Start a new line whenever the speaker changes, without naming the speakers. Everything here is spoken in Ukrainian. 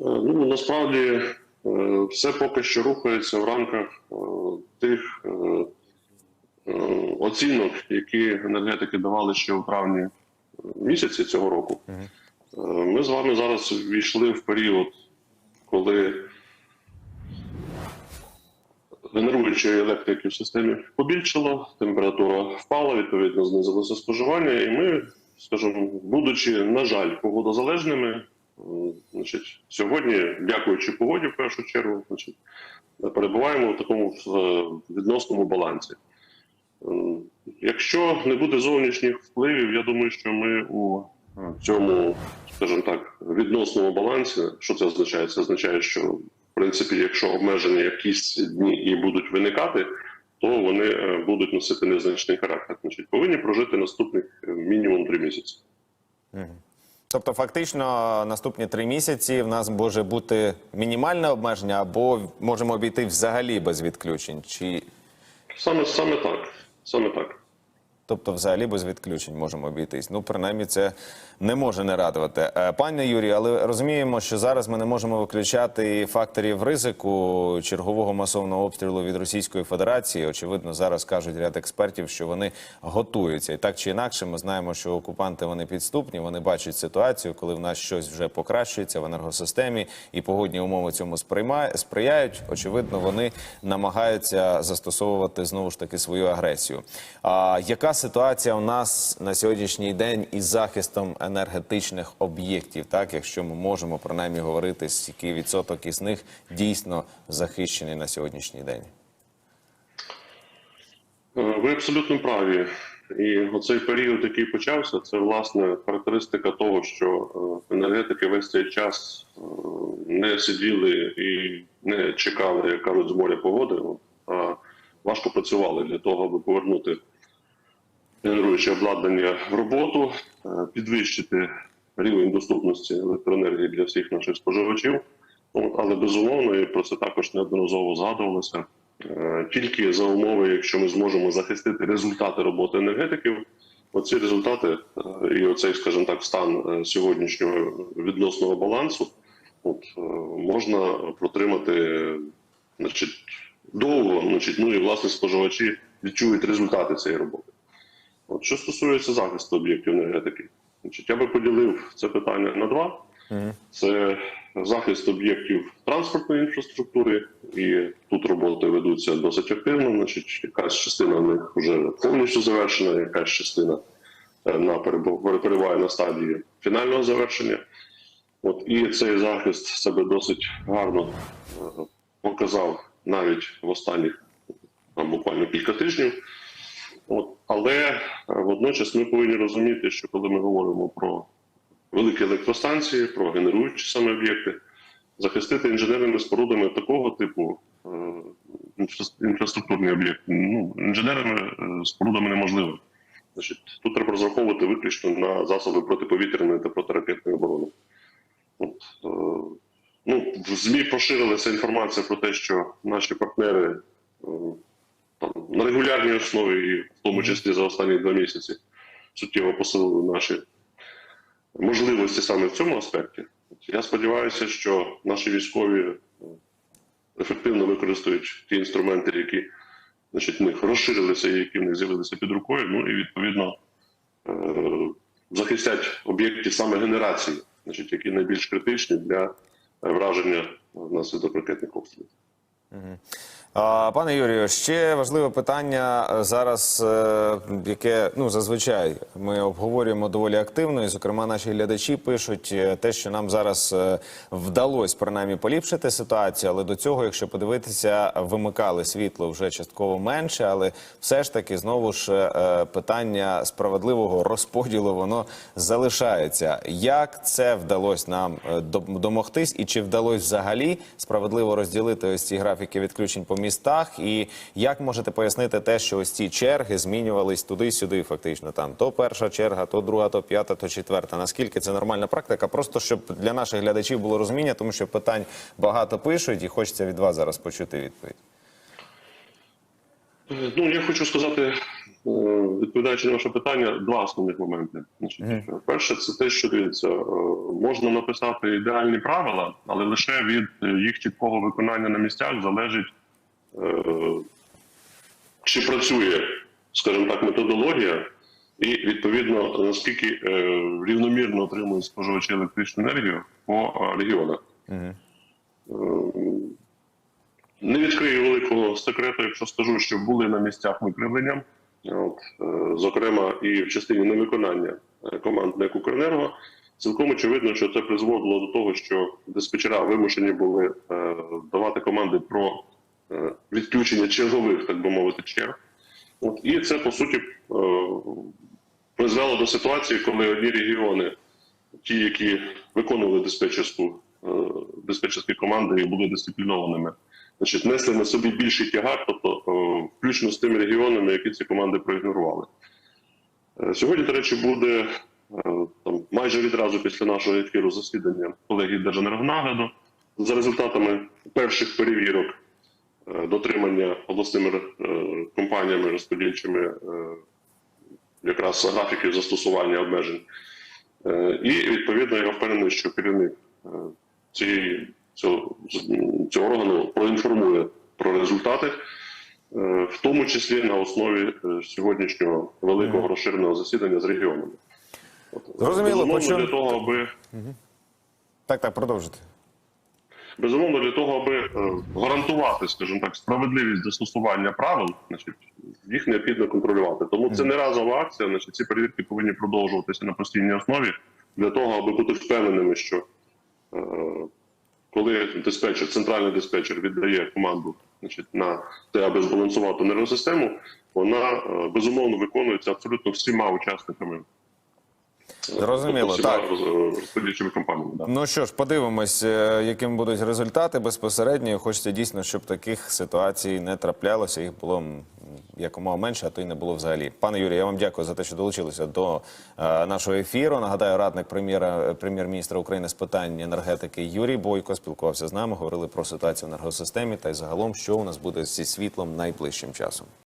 Ну насправді е, все поки що рухається в рамках е, тих е, е, оцінок, які енергетики давали ще у травні е, місяці цього року. Е, Ми з вами зараз ввійшли в період, коли генеруючої електрики в системі побільшало, температура впала, відповідно знизилося споживання, і ми, скажімо, будучи, на жаль, погодозалежними, е, значить, сьогодні, дякуючи погоді, в першу чергу, значить, перебуваємо в такому е, відносному балансі. Е, Якщо не буде зовнішніх впливів, я думаю, що ми у е, цьому, скажімо так, відносному балансі, що це означає? Це означає, що в принципі, якщо обмеження якісь дні і будуть виникати, то вони будуть носити незначний характер. Значить, повинні прожити наступних мінімум три місяці.
Тобто, фактично, наступні три місяці в нас може бути мінімальне обмеження, або можемо обійти взагалі без відключень, чи
Саме саме так. Саме так.
Тобто, взагалі без відключень можемо обійтись. Ну, принаймні, це не може не радувати. Е, Пане Юрію, але розуміємо, що зараз ми не можемо виключати факторів ризику чергового масового обстрілу від Російської Федерації. Очевидно, зараз кажуть ряд експертів, що вони готуються. І так чи інакше, ми знаємо, що окупанти вони підступні, вони бачать ситуацію, коли в нас щось вже покращується в енергосистемі, і погодні умови цьому сприяють. Очевидно, вони намагаються застосовувати знову ж таки свою агресію. А яка ситуація у нас на сьогоднішній день із захистом енергетичних об'єктів? Так, якщо ми можемо принаймні говорити, який відсоток із них дійсно захищений на сьогоднішній день?
Е, Ви абсолютно праві. І оцей період, який почався, це власне характеристика того, що е, енергетики весь цей час е, не сиділи і не чекали, як кажуть, з моря погоди, а важко працювали для того, аби повернути генеруюче обладнання в роботу, е, підвищити рівень доступності електроенергії для всіх наших споживачів. Але безумовно, і про це також неодноразово згадувалося. Е, Тільки за умови, якщо ми зможемо захистити результати роботи енергетиків, оці результати е, і оцей, скажімо так, стан сьогоднішнього відносного балансу, от можна протримати, значить, довго, значить, ну і власне споживачі відчують результати цієї роботи. От що стосується захисту об'єктів енергетики, значить, я би поділив це питання на два. Це захист об'єктів транспортної інфраструктури, і тут роботи ведуться досить активно. Значить, якась частина в них вже повністю завершена, якась частина е, на перебуває на стадії фінального завершення. От і цей захист себе досить гарно е, показав навіть в останніх там, буквально кілька тижнів. От, але е, водночас ми повинні розуміти, що коли ми говоримо про великі електростанції, про генеруючі саме об'єкти, захистити інженерними спорудами такого типу е, інфра- інфраструктурні об'єкти, ну, інженерними е, спорудами неможливо. Значить, тут треба розраховувати виключно на засоби протиповітряної та протиракетної оборони. От, ну, в ЗМІ поширилася інформація про те, що наші партнери на регулярній основі, і в тому числі за останні два місяці, суттєво посилили наші можливості саме в цьому аспекті. Я сподіваюся, що наші військові е, ефективно використають ті інструменти, які значить, в них розширилися і які в них з'явилися під рукою. Ну і відповідно е, захистять об'єкти саме генерації, значить, які найбільш критичні для е, враження внаслідок ракетних обстрілів.
Пане Юрію, ще важливе питання е, зараз, е, яке ну зазвичай ми обговорюємо доволі активно, і зокрема наші глядачі пишуть е, те, що нам зараз вдалося принаймні поліпшити ситуацію, але до цього, якщо подивитися, вимикали світло вже частково менше, але все ж таки знову ж питання справедливого розподілу воно залишається. Як це вдалося нам домогтись, і чи вдалося взагалі справедливо розділити ось ці графіки відключень по містах? І як можете пояснити те, що ось ці черги змінювались туди-сюди, фактично там то перша черга, то друга, то п'ята, то четверта. Наскільки це нормальна практика? Просто щоб для наших глядачів було розуміння, тому що питань багато пишуть, і хочеться від вас зараз почути відповідь.
Е, Ну, я хочу сказати е, відповідаючи на ваше питання, два основних моменти. Значить, перше, це те, що дивіться, е, можна написати ідеальні правила, але лише від е, їх чіткого виконання на місцях залежить, е, чи працює, скажімо так, методологія, і відповідно наскільки е, рівномірно отримують споживачі електричну енергію по е, регіонах. Е, Не відкрию великого секрету, якщо скажу, що були на місцях викривлення, от, е, зокрема і в частині невиконання е, команд НЕК «Укренерго». Цілком очевидно, що це призводило до того, що диспетчера вимушені були е, давати команди про е, відключення чергових, так би мовити, черг. От, і це по суті е, призвело до ситуації, коли одні регіони, ті, які виконували диспетчерську е, диспетчерські команди і були дисциплінованими, значить, несли на собі більший тягар, тобто е, включно з тими регіонами, які ці команди проігнорували. Е, Сьогодні, до речі, буде е, там майже відразу після нашого ефіру засідання колегії Держенергонагляду за результатами перших перевірок е, дотримання обласними е, компаніями розподільчими е, якраз графіків застосування обмежень. Е, І відповідно я впевнений, що керівник е, цієї цього, цього органу проінформує про результати, е, в тому числі на основі е, сьогоднішнього великого розширеного засідання з регіонами.
Зрозуміло,
безумовно, для того, аби
Так, так, продовжуйте.
Безумовно для того, аби е, гарантувати, скажімо так, справедливість застосування правил, значить, їх необхідно контролювати. Тому це не разова акція. Значить, ці перевірки повинні продовжуватися на постійній основі для того, аби бути впевненими, що е, коли диспетчер, центральний диспетчер віддає команду значить, на те, аби збалансувати енергосистему, вона е, безумовно виконується абсолютно всіма учасниками. Е,
Зрозуміло,
тобто всіма
так.
роз- компаніями. Да.
Ну що ж, подивимось, е, яким будуть результати безпосередньо. Хочеться дійсно, щоб таких ситуацій не траплялося. Їх було якомога менше, а то й не було взагалі. Пане Юрію, я вам дякую за те, що долучилися до е, нашого ефіру. Нагадаю, радник прем'єра прем'єр-міністра України з питань енергетики Юрій Бойко спілкувався з нами. Говорили про ситуацію в енергосистемі та й загалом, що у нас буде зі світлом найближчим часом.